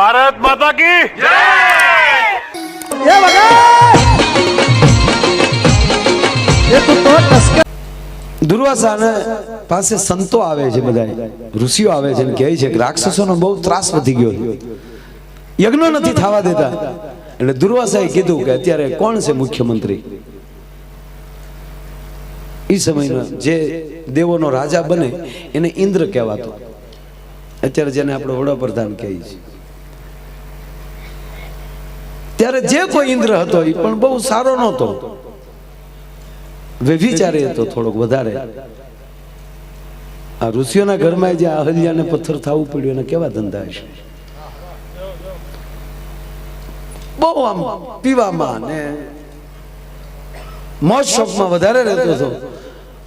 ભારત માતા કી એ વગર એ તું તો ટસકા દુર્વાસાને પાસે સંતો આવે છે બધા ઋષિઓ આવે છે અને કહે છે કે રાક્ષસોનો બહુ ત્રાસ વધી ગયો છે. યજ્ઞો નથી થવા દેતા. એટલે દુર્વાસાએ કીધું કે અત્યારે કોણ છે મુખ્યમંત્રી? એ સમયનો જે દેવોનો રાજા બને એને ઇન્દ્ર કહેવાતો. અત્યારે જેને આપણે વડાપ્રધાન કહીએ છીએ. ત્યારે જે કોઈ ઇન્દ્ર હતો એ પણ બહુ સારો નહોતો. વ્યભિચારી હતો થોડોક વધારે. આ ઋષિઓના ઘરમાં જે અહલ્યાને પથ્થર થવું પડ્યું, એને કેવા ધંધા હશે? બહુ આમ પીવામાં ને મોજ શોખમાં વધારે રહેતો હતો.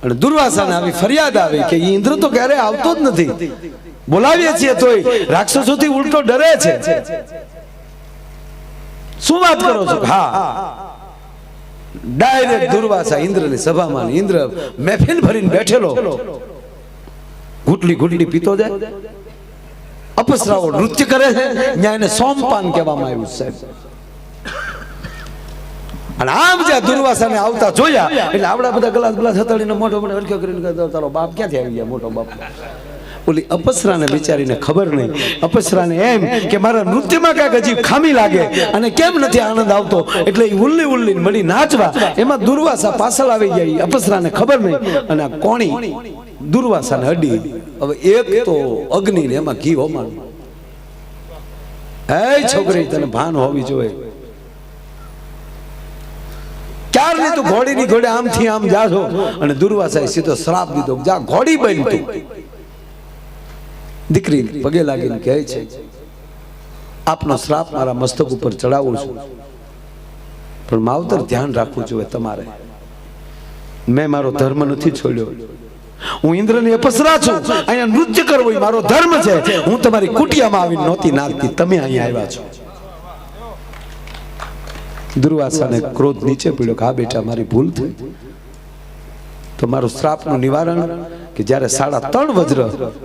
અને દુર્વાસાને આવી ફરિયાદ આવી કે ઇન્દ્ર તો ક્યારે આવતો જ નથી. બોલાવીએ છીએ તોય રાક્ષસોથી ઉલટો ડરે છે. શું વાત કરો છો. હા. ડાયરેક્ટ દુર્વાસા ઇન્દ્રની સભામાં ઇન્દ્ર મહેફિલ ભરીને બેઠેલો. ઘૂંટલી ઘૂંટલી પીતો જાય. અપસરાઓ નૃત્ય કરે છે. ત્યાં એને સોમપાન કહેવામાં આવ્યું છે સાહેબ. અને આમ જ્યાં દુર્વાસાને આવતા જોયા એટલે આપણા બધા ગ્લાસ ગ્લાસ હતાડીને મોટો મોટો હરખ્યો કરીને ચાલો તારો બાપ ક્યાંથી આવી ગયા મોટો બાપ? ઓલી અપસરાને બિચારીને ખબર નહીં. અપસરાને એમ કે મારા નૃત્યમાં કાંઈક હજી ખામી લાગે અને કેમ નથી આનંદ આવતો? એટલે એ ઉલ્લી ઉલ્લી મળી નાચવા. એમાં દુર્વાસા પાછળ આવી જાય અપસરાને ખબર નહીં. અને કોણી દુર્વાસાને અડી. હવે એક તો અગ્નિ ને એમાં ઘી હોમાનું હે છોકરી, તને ભાન હોવી જોઈએ. ક્યારની તું ઘોડીની ઘોડે આમથી આમ જાશો? અને દુર્વાસાએ સીધો શ્રાપ દીધો. જા, ઘોડી બન તું દીકરી પગે લાગીને કહે છે, આપનો શ્રાપ મારા મસ્તક ઉપર ચડાવું છું. પણ માવતર ધ્યાન રાખવું જોઈએ તમારે. મેં મારો ધર્મ નથી છોડ્યો. હું ઇન્દ્રની અપસરા છું. અહીંયા નૃત્ય કરવું મારો ધર્મ છે. હું તમારી કુટિયામાં આવી નહોતી નાખતી તમે અહીંયા આવ્યા છો. દુર્વાસાને ક્રોધ નીચે પીડ્યો કે, હા બેટા, મારી ભૂલ થઈ. તો મારું શ્રાપનું નિવારણ કે જ્યારે સાડા ત્રણ વજ્ર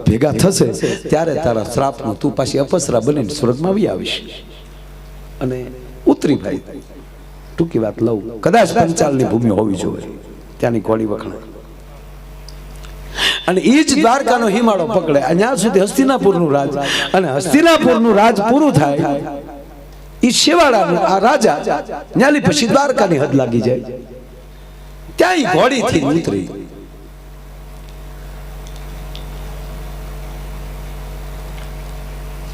ભેગા થશે, ત્યારે તારા શ્રાપનો તું પાછી અપસરા બનીને સુરતમાં આવી આવીશ. અને ઉતરી ભાઈ, ટૂંકી વાત લઉં, કદાચ પંચાલની ભૂમિ હોવી જોઈએ. ત્યાંની કોળી વખણાય. અને એ જ દ્વારકાનો હિમાળો પકડે. અહીંયા સુધી હસ્તિનાપુરનું રાજ, અને હસ્તિનાપુરનું રાજ પૂરું થાય એ શેવાળાનો, આ રાજા, ન્યાલી પછી દ્વારકાની હદ લાગી જાય. ત્યાં ઘોડીથી ઉતરી.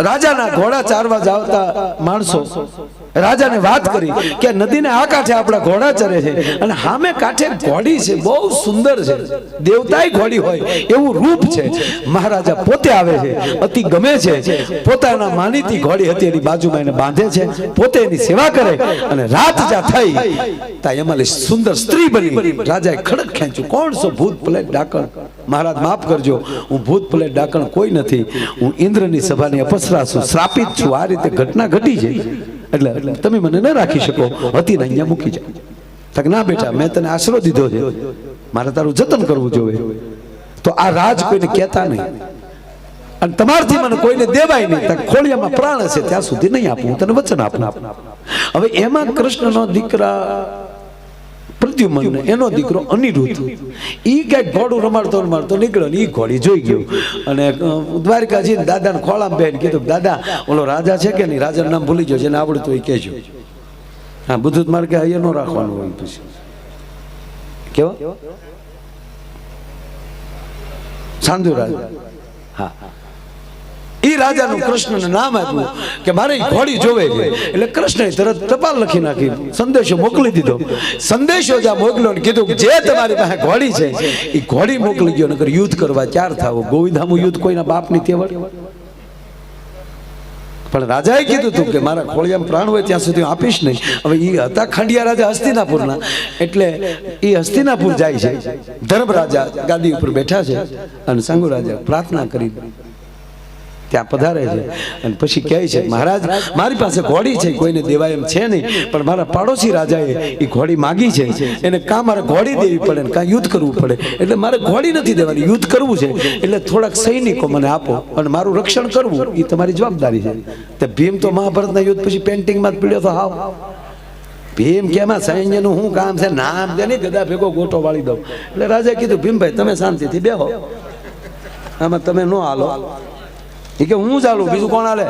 રાજાના ઘોડા ચારવા જાવતા માણસો રાજાને વાત કરી કે નદીને આ કાંઠે આપણા ઘોડા ચરે છે અને સામે કાંઠે ઘોડી છે, બહુ સુંદર છે. દેવતાય ઘોડી હોય એવું રૂપ છે. મહારાજા પોતે આવે છે, અતિ ગમે છે. પોતાના માનીતી ઘોડી હતી એની બાજુમાં એને બાંધે છે, પોતે એની સેવા કરે અને રાત જ્યાં થઈ, ત્યાં એમાં સુંદર સ્ત્રી બની. રાજાએ ખડક ખેંચ્યું, કોણ છો ભૂત પ્લેટ ડાકણ મહારાજ, માફ કરજો, હું ભૂત પ્લેટ ડાકણ કોઈ નથી. હું ઇન્દ્રની સભાની અપસરા છું શ્રાપિત છું. આ રીતે ઘટના ઘટી છે એટલે તમે મને ન રાખી શકો. હતી ને અહીંયા મૂકી જાઓ. તક ના બેટા, મેં તને આશરો દીધો છે. મારે તારું જતન કરવું જોઈએ. તો આ રાજ કોઈને કહેતા નહીં. અને તમારથી મને કોઈને દેવાય નહીં. તક ખોળિયામાં પ્રાણ હશે, ત્યાં સુધી નહીં આપું. હું તને વચન આપું. હવે એમાં કૃષ્ણનો દીકરા પ્રદ્યુમન એનો દીકરો અનિરુદ્ધ. ઈ કાંઈક ઘોડું રમાડતો રમાડતો નીકળ્યો ને એ ઘોડી જોઈ ગયો. અને દ્વારકાજી દાદાને ખોળામાં બેન કીધું દાદા ઓલો રાજા છે કે નહીં? રાજાનું નામ ભૂલી ગયો જેને આવડતું હોય કહેજો. હા બધું મારે કે અહીંયા ન રાખવાનું હોય પછી. કેવો? સાંધુ રાજા હા. ઈ રાજાનું કૃષ્ણને નામ આપ્યું કે મારે ઘોડી જોવે છે. એટલે કૃષ્ણએ તરત ટપાલ લખી નાખી, સંદેશો મોકલી દીધો. સંદેશો જ્યાં મોકલ્યો ને કીધું જે તમારી પાસે ઘોડી છે એ ઘોડી મોકલી ગયો નગર યુદ્ધ કરવા ચાર થાવ ગોવિંદામું યુદ્ધ કોઈના બાપની તેવડ પણ રાજાએ કીધું હતું કે મારા ખોળિયામાં પ્રાણ હોય ત્યાં સુધી હું આપીશ નહીં. હવે એ હતા ખંડિયા રાજા હસ્તિનાપુરના. એટલે એ હસ્તિનાપુર જાય છે. ધર્મ રાજા ગાદી ઉપર બેઠા છે અને સંગુ રાજા પ્રાર્થના કરી. ત્યાં પધારે છે. અને પછી કહે છે, મહારાજ, મારી પાસે ઘોડી છે, કોઈને દેવા એમ છે નહીં, પણ મારા પાડોશી રાજાએ એ ઘોડી માગી છે. એને કાં મારે ઘોડી દેવી પડે ને કાં યુદ્ધ કરવું પડે? એટલે મારે ઘોડી નથી દેવાની, યુદ્ધ કરવું છે. એટલે થોડાક સૈનિકો મને આપો અને મારું રક્ષણ કરવું. એ તમારી જવાબદારી છે. તે ભીમ તો મહાભારતના યુદ્ધ પછી પેન્ટિંગમાં જ પીડ્યો તો હાવ. ભીમ કે, એમાં સૈન્યનું શું કામ છે? નામ છે નહીં ગદા ભેગો ગોટો વાળી દઉં. એટલે રાજાએ કીધું, ભીમભાઈ, તમે શાંતિથી બેહો. આમાં તમે ન હાલો. એ કે હું ચાલું? બીજું કોણ હાલે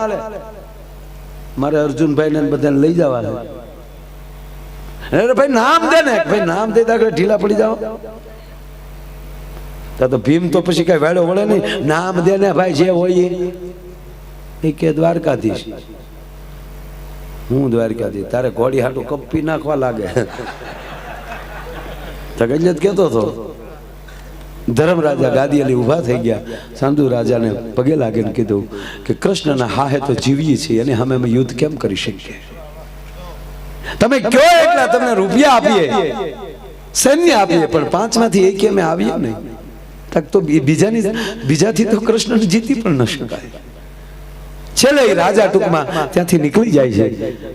મારે અર્જુનભાઈ ને બધાને લઈ જવા અરે ભાઈ, નામ દે ને. ભાઈ, નામ દે આગળ ઢીલા પડી જાઓ. તો તો ભીમ તો પછી કઈ વેળો વળે નહીં. નામ દે ને ભાઈ, જે હોય એ. કે દ્વારકાધીશ. હું દ્વારકાધીશ? તારે ઘોડી હાટું કપી નાખવા લાગે. તો કહેતો કેતો હતો. ધર્મરાજા ગાદી અલી ઊભા થઈ ગયા. સાંધુ રાજાને પગે લાગીને કીધું કે કૃષ્ણના હાહે તો જીવીએ છીએ અને અમે અમે યુદ્ધ કેમ કરી શકીએ? તમે કયો એટલા તમને રૂપિયા આપીએ? સૈન્ય આપીએ, પણ પાંચમાંથી એક અમે આવીએ નહીં. તક તો બીજાની બીજાથી તો કૃષ્ણને જીતી પણ ન શકાય. છેલ્લે રાજા ટૂંકમાં ત્યાંથી નીકળી જાય છે.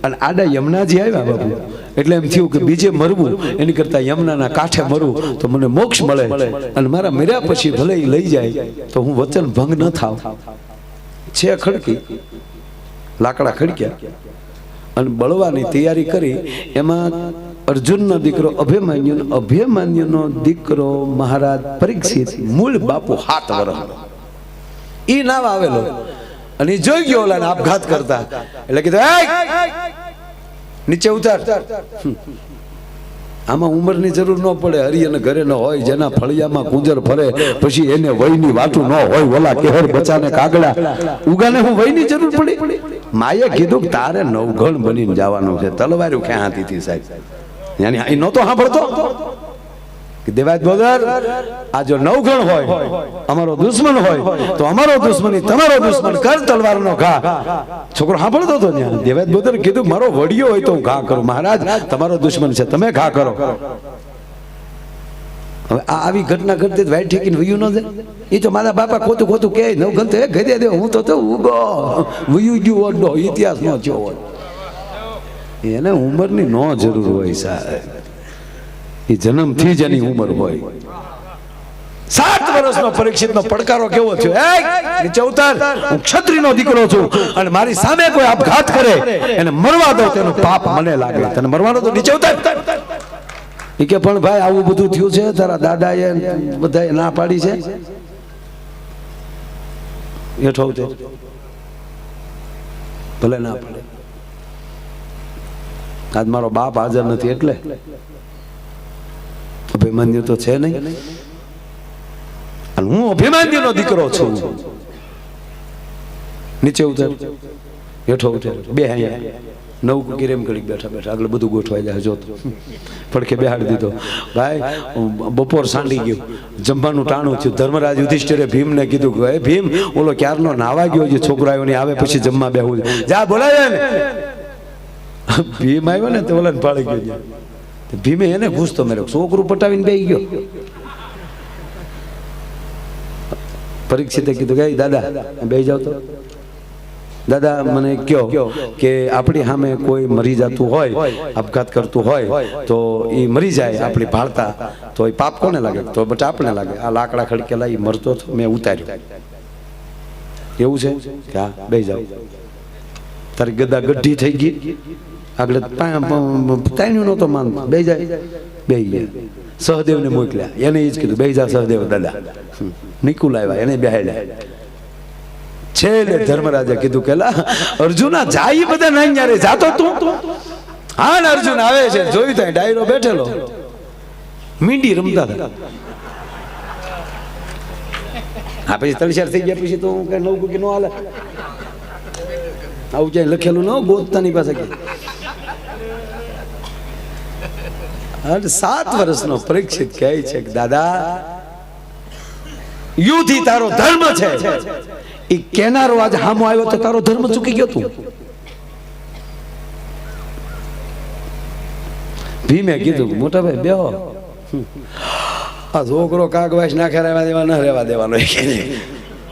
અને આડા યમુનાજી આવ્યા બાપુ, એટલે એમ થયું કે બીજે મરવું, એની કરતા યમુનાના કાંઠે મરવું, તો મને મોક્ષ મળે. અને મારા મર્યા પછી ભલે એ લઈ જાય, તો હું વચન ભંગ ન થાવ. છે ખડકી, લાકડા ખડક્યા. અને બળવાની તૈયારી કરી, એમાં અર્જુનનો દીકરો અભિમાન્યુ અભિમાન્યુનો દીકરો મહારાજ પરીક્ષિત, મૂળ બાપુ હાથ વરહ ઈ નામ આવેલો. અને જોઈ ગયો ઓલાને આપઘાત કરતા. એટલે કીધું નીચે ઉતાર. આમાં ઉંમરની જરૂર ન પડે હરી અને ઘરે ન હોય, જેના ફળિયામાં કુંજર ફરે, પછી એને વયની વાતું ન હોય, ઓલા કેહર બચાને કાગડા. ઉગાને હું વયની જરૂર પડી? માએ કીધું કે તારે નવઘણ બનીને જવાનું છે. તલવાર્યું ક્યાં હાથી થી સાહેબ? યાની અહીં નહોતો સાંભળતો? કે દેવાય બોદર આ જો નવગણ હોય, અમારો દુશ્મન હોય, તો અમારો દુશ્મની તમારો દુશ્મન કર તલવારનો ઘા. છોકરો સાંભળતો હતો ત્યાં દેવાય બોદર કીધું, મારો વડિયો હોય તો હું ઘા કરું. મહારાજ, તમારો દુશ્મન છે, તમે ઘા કરો. હવે આ આવી ઘટના ઘટતી તો વાઈટ ઠેકીને વયું ન દે એ તો મારા બાપા ખોતું ખોતું કે નવગણ તો એ ગદે દે, હું તો ઉગો વયું ગયું ઓડો ઇતિહાસ નો થયો હોય એને ઉંમરની ન જરૂર હોય સાહેબ. એ જન્મથી જ એની ઉંમર હોય. સાત વર્ષનો પરીક્ષિતનો પડકારો કેવો થયો? "એય, નીચે ઉતાર. હું દીકરો છું અને મારી સામે કોઈ આપઘાત કરે એને મરવા દો તેનું પાપ મને લાગે. તને મરવાનો તો નીચે ઉતાર. એ કે પણ ભાઈ આવું બધું થયું છે? તારા દાદાએ બધાએ ના પાડી છે? હેઠો ઉતર. ભલે ના પાડે. આજ મારો બાપ હાજર નથી એટલે અભિમન્યુ તો છે નહીં. હું અભિમન્યુનો દીકરો છું. નીચે ઉતર. હેઠો ઉતર. બે અહીંયા. નવ એમ ઘડીક બેઠા બેઠા. આગળ બધું ગોઠવાઈ જાય, જોતો. પડખે બેહાડી દીધો. ભાઈ, બપોર સાંડી ગયું. જમવાનું ટાણું થયું. ધર્મરાજ યુધિષ્ઠિરે ભીમને કીધું કે ભીમ, ઓલો ક્યારનો નાવા ગયો છે? છોકરાઓની ને આવે પછી જમવા બેહવું જા બોલાવે ને ભીમ આવ્યો ને તો ઓલાને પાળી ગયો ત્યાં. તો ભીમે એને ઘૂસતો મેરો છોકરું પટાવીને બે ગયો. પરીક્ષિતે કીધું કે દાદા બે જાવ તો. દાદા મને કયો કે, આપણી સામે કોઈ મરી જતું હોય, આપઘાત કરતું હોય, તો એ મરી જાય, આપણી ભાળતા. તો એ પાપ કોને લાગે? તો બટ આપણે લાગે. આ લાકડા ખડકેલા એ મરતો હતો મેં ઉતાર્યો. એવું છે? કે હા બે જાવ તારી ગદા ગઢી થઈ ગઈ. આગળ તાણ્યું નહોતો માનતો બે જાય બે ગયા સહદેવને મોકલ્યા એને એ જ કીધું બે જા સહદેવ દાદા નિકુલ આવ્યા એને બેહાડ્યા છેલ્લે ધર્મરાજે કીધું કે અર્જુના જાય બધા નહીં યારે જાતો તું હા ને અર્જુન આવે છે જોયું ત્યાં ડાયરો બેઠેલો મીંડી રમતા હતા હા પછી તળિયાર થઈ ગયા પછી તો હું કઈ નવું કે નો હાલે આવું ક્યાંય લખેલું ન ગોતતાની પાસે. અને સાત વર્ષનો પરીક્ષિત કહે છે કે, દાદા યુદ્ધ તારો ધર્મ છે. એ કેનારો આજ હામો આવ્યો તો તારો ધર્મ ચૂકી ગયો તું. ભીમે કીધું, મોટા ભાઈ, બેહો. આ છોકરો કાગવાસ નાખે રહેવા દેવા, ન રહેવા દેવાનો.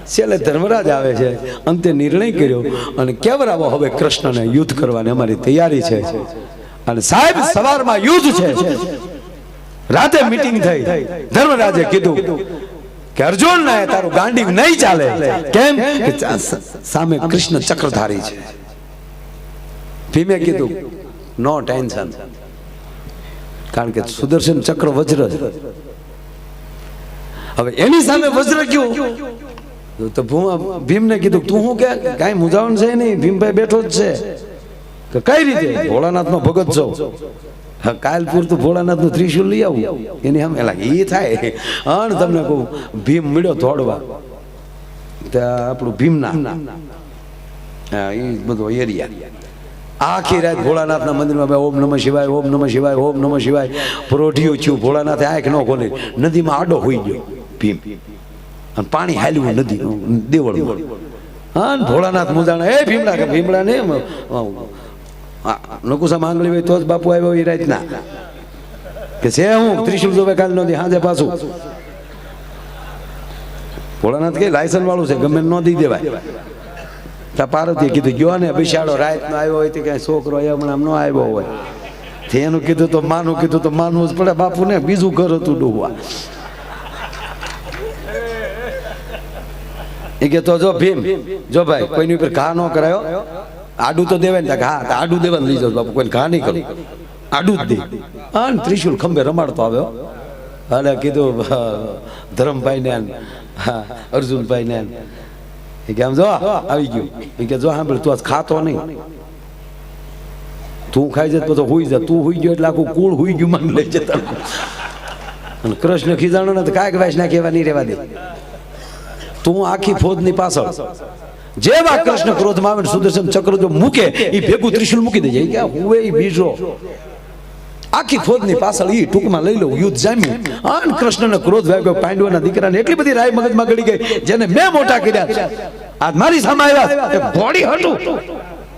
છેલ્લે ધર્મરાજ આવે છે. અંતે નિર્ણય કર્યો અને કેવરાવો હવે કૃષ્ણને યુદ્ધ કરવાની અમારી તૈયારી છે. અને સાહેબ, સવારમાં યુદ્ધ છે. રાતે મીટિંગ થઈ. ધર્મરાજે કીધું કે અર્જુન ના તારું ગાંડી નહીં ચાલે. કેમ? કે સામે કૃષ્ણ ચક્રધારી છે. ભીમે કીધું, નો ટેન્શન. કારણ કે સુદર્શન ચક્ર વજ્ર હવે એની સામે વજ્ર કયું? તો ભૂમા ભીમને કીધું, તું શું કે? કાંઈ મૂંઝાવણ છે નહીં? ભીમભાઈ બેઠો જ છે. કે કઈ રીતે? ભોળાનાથ નો ભગત છો? કાલ પૂરતું ભોળાનાથનું ત્રિશુલ લઈ આવું. એની સામે લાગે એ થાય. અણ તમને કહું, ભીમ મળ્યો દોડવા ત્યાં આપણું ભીમના. એ બધો એરિયા. આખી રાત ભોળાનાથના મંદિરમાં ઓમ નમઃ શિવાય, ઓમ નમઃ શિવાય, ઓમ નમઃ શિવાય. પરોઢિયું છું ભોળાનાથે આંખ ન ખોલી. નદીમાં આડો હોઈ ગયો, ભીમ. અને પાણી હાલ્યું નદી દેવળ હા ભોળાનાથ મુજાણા એ ભીમડા કે ભીમડા ને નકુસા માંગલી હોય તો જ બાપુ આવ્યો એ રાતના. કે છે હું ત્રિશુલ જોવે કાલ નથી હાજે પાછું. ભોળાનાથ કે લાયસન્સ વાળું છે ગમે ન દઈ દેવાય. ત્યાં પાર્વતી કીધું ગયો ને બિશાળો રાત નો આવ્યો હોય તો ક્યાંય છોકરો હમણાં ન આવ્યો હોય. એનું કીધું તો માનું કીધું તો માનવું જ પડે બાપુ ને બીજું ઘર હતું ડૂબવા એ કે તો જો ભીમ, જો ભાઈ, કોઈની ઉપર ઘા ન કરાયો? આડું તો દેવાય ને, ઘા આડું દેવાનું લઈ જાવ બાપુ કોઈ ઘા નહીં કરું. આડું જ દે. હા ત્રિશુલ ખંભે રમાડતો આવ્યો. અને કીધું ધરમભાઈ ને અર્જુનભાઈ ને એ કે, આમ જો, આવી ગયું. એ કે, જો, સાંભળ, તું આજ ખાતો નહીં. તું ખાઈ જાય તો હુઈ જા. તું હુઈ ગયો એટલે આખું કુળ હુઈ ગયું, મને લઈ જતા. અને કૃષ્ણ ખીજાણો ને તો કાંઈક વાસ ના કહેવા નહીં રહેવા દે. તું આખી ફોજની પાછળ. જેવા કૃષ્ણ ક્રોધમાં આવે ને સુદર્શન ચક્ર જો મૂકે. એ ભેગું ત્રિશુલ મૂકી દેજે. કે હુએ ઈ બીજો. આખી ફોજની પાછળ એ ટૂંકમાં લઈ લઉં યુદ્ધ જામ્યું. આન કૃષ્ણને ક્રોધ વાગ્યો પાંડવોના દીકરાને એટલી બધી રાય મગજમાં ગળી ગઈ જેને મેં મોટા કર્યા આજ મારી સામે આવ્યા એ ભોળી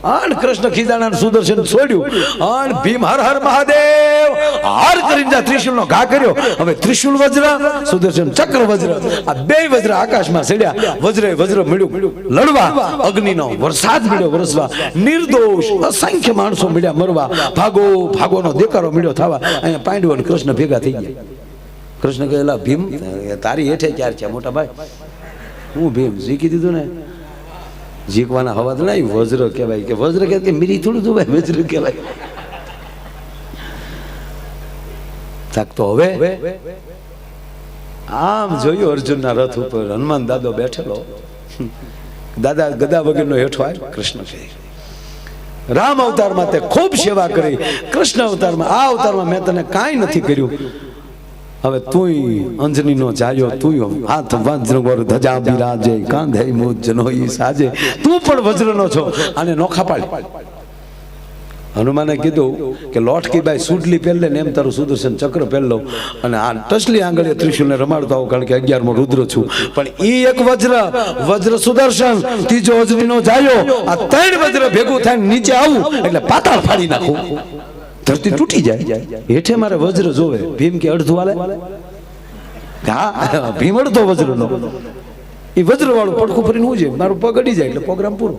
આન કૃષ્ણ ખીજાણા સુદર્શન છોડ્યું. આણ ભીમ હર હર મહાદેવ. હાર કરીને જા ત્રિશુલનો ઘા કર્યો. હવે ત્રિશુલ વજ્ર, સુદર્શન ચક્ર વજ્ર, આ બે વજ્ર આકાશમાં ચડ્યા. વજ્રે વજ્ર મળ્યું. લડવા, અગ્નિનો વરસાદ મળ્યો વરસવા. નિર્દોષ, અસંખ્ય માણસો મળ્યા મરવા. ભાગો, ભાગોનો દેકારો મળ્યો થવા. અહીંયા પાંડવો અને કૃષ્ણ ભેગા થઈ ગયા. કૃષ્ણ કહેલા, ભીમ તારી હેઠે ક્યારે છે, મોટા ભાઈ? હું ભીમ. શીખી દીધું ને. જીકવાના હવા તો નહીં, વજ્ર કહેવાય કે, વજ્ર કહેવાય કે મીરી થોડું જોવાય વજ્ર કહેવાય. થાક તો હવે. આમ જોયું અર્જુનના રથ ઉપર હનુમાન દાદો બેઠેલો. દાદા ગદા વગરનો હેઠો આવ્યો, કૃષ્ણ કહે, રામ અવતારમાં તે ખૂબ સેવા કરી. કૃષ્ણ અવતારમાં, આ અવતારમાં મેં તને કાંઈ નથી કર્યું. હવે તુંય અંજનીનો જાયો, તુંય હાથ વજ્ર ગોર ધજા બિરાજે, કાંધે મોજનો ઈ સાજે. તું પણ વજ્રનો છો. અને નોખા પાડી. હનુમાને કીધું કે લોટકી બાઈ સુડલી પહેરલે ને એમ તારું સુદર્શન ચક્ર પહેરલો અને આ ટસલી આંગળીએ ત્રિશુલને રમાડતો આવું કારણ કે અગિયારમો રુદ્ર છું. પણ ઈ એક વજ્ર વજ્ર સુદર્શન, ત્રીજો અજનીનો જાયો. આ ત્રણ વજ્ર ભેગું થાય નીચે આવું, એટલે પાતાળ ફાડી નાખું. ધરતી તૂટી જાય. હેઠે મારે વજ્ર જોવે. ભીમ કે અડધું હાલે હા ભીમ અડધો વજ્રનો. એ વજ્ર વાળું પડખું ફરીને હું છે મારું પગ અડી જાય એટલે પ્રોગ્રામ પૂરો.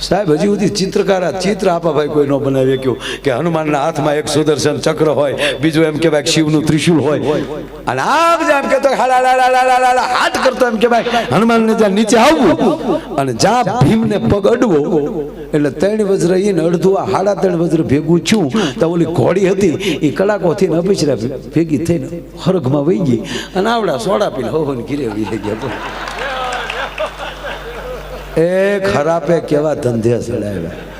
સાહેબ, હજી સુધી ચિત્રકાર ચિત્ર આપા ભાઈ કોઈ ન બનાવી શક્યું કે હનુમાનના હાથમાં એક સુદર્શન ચક્ર હોય, બીજું એમ કે ભાઈ શિવનું ત્રિશુલ હોય. અને આમ જ એમ કહેતો હાથ કરતો એમ કે ભાઈ હનુમાનને જ્યાં નીચે આવવું. અને જ્યાં ભીમને પગ અડવો, એટલે ત્રણ વજ્ર એને અડધું આ હાડા ત્રણ વજ્ર ભેગું છું તો ઓલી ઘોડી હતી, એ કલાકોથી ને અપીછરા ભેગી થઈને હરગમાં વહી ગઈ. અને આવડા સોડા પીને હોવન ગીરે ગયા. એ ખરાપે કેવા ધંધે ચડાવ્યા.